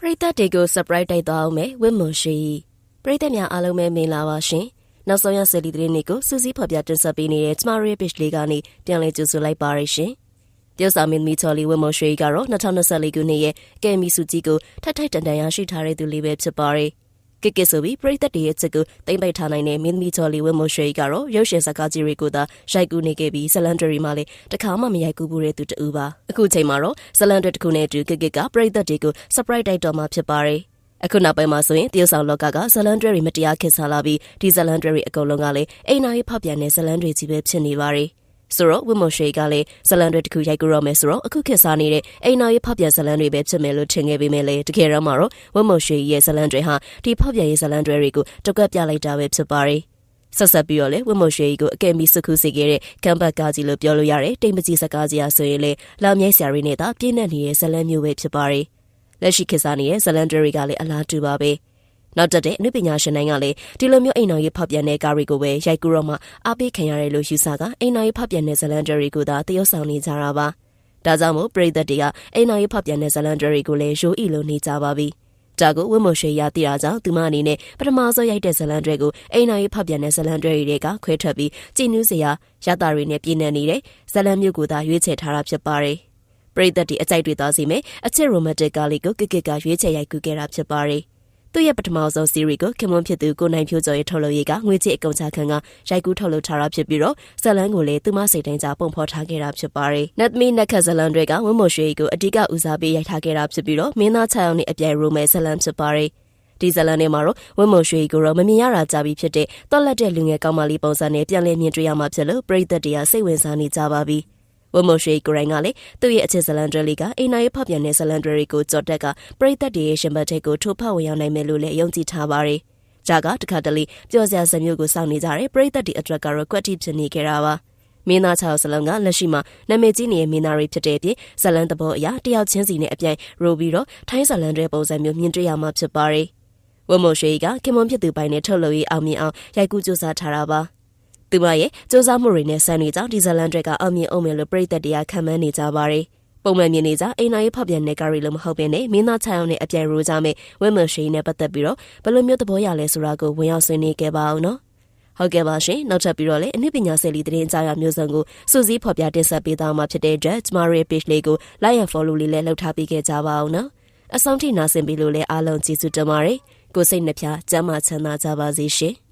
ပရိသတ်တွေကို surprise တိုက်သွားအောင်မယ်ဝင်းမွန်ရှိပရိသတ်များအားလုံးပဲမင်္ဂလာပါရှင်နောက်ဆုံးရဆယ်လီသတင်းတွေကိုစူးစီးဖော်ပြတင်ဆက်ပေးနေတဲ့ကျမတို့ရဲ့ page လေးကနေပြန်လည်ကြိုဆိုလိုက်ပါရရှင်တရုတ်စာမင်းမီချော်လီဝင်းမွန်ရှိကတော့2024ခုနှစ်ရဲ့ကယ်မီစုကြီးကိုထပ်ထိုက်တန်တန်ရရှိထားတဲ့သူလေးပဲဖြစ်ပါတယ် ကစ်ကစ်ဆိုပြီးပရိသတ်တွေရဲ့ချက်ကိုတိမ့်ပိုက်ထားနိုင်တဲ့မင်းမီချော်လီဝင်းမွန်ရှိကတော့ရုပ်ရှင်ဇာတ်ကားကြီးတွေကိုသာရိုက်ကူးနေခဲ့ပြီးဇလန်ဒရီမှာလည်းတခါမှမရိုက်ကူးဘူးတဲ့သူတူပါအခုချိန်မှာတော့ဇလန်ဒရီတစ်ခုနဲ့အတူကစ်ကစ်ကပရိသတ်တွေကို surprise တိုက်တော်မှာဖြစ်ပါတယ်အခုနောက်ပိုင်းမှာဆိုရင်တရုတ်ဆောင်လောကကဇလန်ဒရီမတရားခေတ်စားလာပြီးဒီဇလန်ဒရီအကုန်လုံးကလည်းအိမ်နာရေးဖောက်ပြန်တဲ့ဇလန်ဒရီကြီးပဲဖြစ်နေပါတယ် ဆိုတော့ဝိမိုရှိကလည်းဇလန်တွေတခုရိုက်ကူရောမယ်ဆိုတော့အခုခေတ်စားနေတဲ့အိမ်နာရေးဖောက်ပြန်ဇလန်တွေပဲဖြစ်မယ်လို့ထင်ခဲ့ပေမဲ့လည်းတကယ်တော့မှာတော့ဝိမိုရှိရဲ့ဇလန်တွေဟာဒီဖောက်ပြန်ရေးဇလန်တွေကိုတကွက်ပြလိုက်တာပဲဖြစ်ပါတယ်ဆက်ဆက်ပြီးတော့လေဝတ်မရွှေကြီးကိုအကယ်မီစုခုစီခဲ့တဲ့ကမ်ဘတ်ကားကြီးလို့ပြောလို့ရတယ်တိမ်ပကြီးစကားကြီးအားဆိုရင်လေလောင်မြဲဆရာရီနဲ့သာပြည့်နေနေတဲ့ဇလန်မျိုးပဲဖြစ်ပါတယ်လက်ရှိခေတ်စားနေတဲ့ဇလန်တွေကလည်းအလားတူပါပဲ နောက်တက်တဲ့အနုပညာရှင်တိုင်းကလည်းဒီလိုမျိုးအိမ်တော်ရေးဖောက်ပြန်တဲ့ကားတွေကိုပဲရိုက်ကူတော့မှအားပေးခံရတယ်လို့ယူဆကအိမ်တော်ရေးဖောက်ပြန်တဲ့ဇလန်တွေကိုသာတရုပ်ဆောင်နေကြတာပါဒါကြောင့်မို့ပရိသတ်တွေကအိမ်တော်ရေးဖောက်ပြန်တဲ့ဇလန်တွေကိုလည်းရိုးအီလိုနေကြပါပြီဒါကိုဝင်းမရွှေရတိတာကြောင့်သူမအနေနဲ့ပထမဆုံးရိုက်တဲ့ဇလန်တွေကိုအိမ်နာရေးဖောက်ပြန်တဲ့ဇလန်တွေကခွဲထွက်ပြီးကြည်နူးစရာရတာတွေနဲ့ပြည်နေနေတဲ့ဇလန်မျိုးကိုသာရွေးချယ်ထားတာဖြစ်ပါတယ်ပရိသတ်တွေအကြိုက်တွေသားစီမယ်အချစ်ရိုမန်တစ်ကားလေးကိုကစ်ကစ်ကရွေးချယ်ရိုက်ကူးခဲ့တာဖြစ်ပါတယ် သူ့ရဲ့ပထမဆုံးစီးရီကိုခင်မွန်ဖြစ်သူကိုနိုင်ဖြိုးကျော်ရဲ့ထုတ်လုပ်ရေးကငွေကြေးအကုန်ချခံကရိုက်ကူးထုတ်လုပ်ထားတာဖြစ်ပြီးတော့ဇလန်ကိုလည်းသူမစိတ်တိုင်းကြပုံဖော်ထားခဲ့တာဖြစ်ပါတယ်။နတ်မီနက်ခတ်ဇလန်တွေကဝင်းမိုရွှေကိုအဓိကဦးစားပေးရိုက်ထားခဲ့တာဖြစ်ပြီးတော့မင်းသား6ယောက်နဲ့အပြိုင်ရိုမဲဇလန်ဖြစ်ပါတယ်။ဒီဇလန်နဲ့မှာတော့ဝင်းမုံရွှေကိုတော့မမြင်ရတာကြပြီဖြစ်တဲ့တော်လက်တဲ့လူငယ်ကောင်းမလေးပုံစံနဲ့ပြန်လည်မြင်တွေ့ရမှာဖြစ်လို့ပရိသတ်တွေကစိတ်ဝင်စားနေကြပါပြီ။ ဝမရှိကိုရိုင်းကလည်းသူ့ရဲ့အချစ်ဇလန်ဒရီကအိမ်နာရေးဖောက်ပြန်တဲ့ဇလန်ဒရီကိုကြော်တက်ကပရိသတ်တွေရဲ့ရှင်ဘတ်ထိတ်ကိုထိုးဖောက်ဝင်ရောက်နိုင်မယ်လို့လည်းယုံကြည်ထားပါတယ်။ဂျာကတခါတလေပျော်စရာစမျိုးကိုစောင့်နေကြတဲ့ပရိသတ်တွေအတွက်ကတော့ကွက်တိဖြစ်နေကြတာပါ။မင်းသား6စလုံးကလက်ရှိမှာနာမည်ကြီးနေတဲ့မင်းသားတွေဖြစ်တဲ့အပြင်ဇလန်သဘောအရာတယောက်ချင်းစီနဲ့အပြိုင်ရိုပြီးတော့ထိုင်းဇလန်တွေပုံစံမျိုးမြင်တွေ့ရမှာဖြစ်ပါတယ်။ဝမရှိကခင်မွန်ဖြစ်သူပိုင်းနဲ့ထုတ်လို့ရအောင်မြင်အောင်ရိုက်ကူးစူးစမ်းထားတာပါ။ သူမရဲ့စူးစမ်းမှုတွေနဲ့ဆန်နေကြောင်းဒီဇလန်တွေကအောင်မြင်အောင်မယ်လို့ပြည်သက်တွေကခံမှန်းနေကြပါတယ်။ပုံမှန်မြင်နေကြအိမ်နာရေးဖောက်ပြန်တဲ့ကားရီလို့မဟုတ်ဘဲနဲ့မင်းသားချောင်းနဲ့အပြိုင်ရိုးကြမယ်ဝင်းမရှိနဲ့ပတ်သက်ပြီးတော့ဘယ်လိုမျိုးသဘောရလဲဆိုတာကိုဝင်ရောက်ဆွေးနွေးခဲ့ပါအောင်နော်။ဟုတ်ကဲ့ပါရှင်နောက်ထပ်ပြီးတော့လည်းအနုပညာဆယ်လီသတင်းကြားရမျိုးစုံကိုစူးစီးဖော်ပြတင်ဆက်ပေးသွားမှာဖြစ်တဲ့အတွက်ကျမတို့ရဲ့ page လေးကို like and follow လေးလည်းလုပ်ထားပေးခဲ့ကြပါအောင်နော်။အဆုံးထိနာဆင်ပေးလို့လည်းအားလုံးကျေးဇူးတင်ပါတယ်။ကိုစိတ်နှပြကျမ်းမာချမ်းသာကြပါစေရှင်။